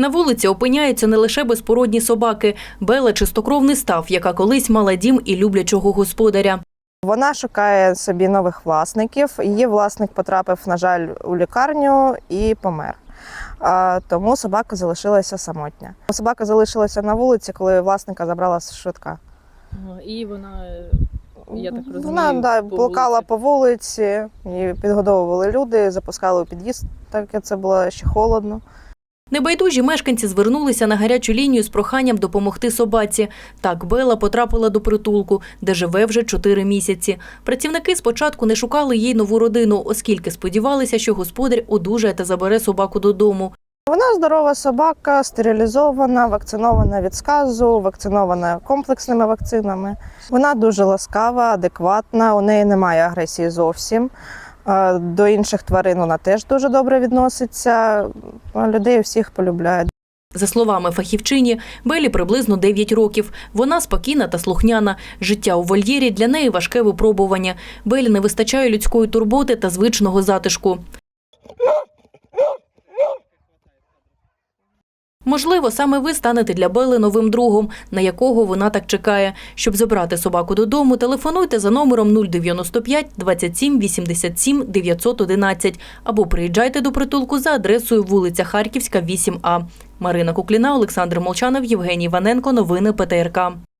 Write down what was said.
На вулиці опиняються не лише безпородні собаки. Бела чистокровний став, яка колись мала дім і люблячого господаря. Вона шукає собі нових власників. Її власник потрапив, на жаль, у лікарню і помер. А, Тому собака залишилася самотня. Собака залишилася на вулиці, коли власника забрала з швидка. І вона, я так розумію, Вона да, по блукала вулиці. по вулиці, її підгодовували люди, запускали у під'їзд, так як це було ще холодно. Небайдужі мешканці звернулися на гарячу лінію з проханням допомогти собаці. Так Бела потрапила до притулку, де живе вже чотири місяці. Працівники спочатку не шукали їй нову родину, оскільки сподівалися, що господар одужає та забере собаку додому. Вона здорова собака, стерилізована, вакцинована від сказу, вакцинована комплексними вакцинами. Вона дуже ласкава, адекватна, у неї немає агресії зовсім. До інших тварин вона теж дуже добре відноситься. Людей всіх полюбляє. За словами фахівчині, Белі приблизно 9 років. Вона спокійна та слухняна. Життя у вольєрі для неї важке випробування. Белі не вистачає людської турботи та звичного затишку. Можливо, саме ви станете для Бели новим другом, на якого вона так чекає. Щоб забрати собаку додому, телефонуйте за номером 095 27 87 911 або приїжджайте до притулку за адресою вулиця Харківська, 8А. Марина Кукліна, Олександр Молчанов, Євгеній Ваненко. Новини ПТРК.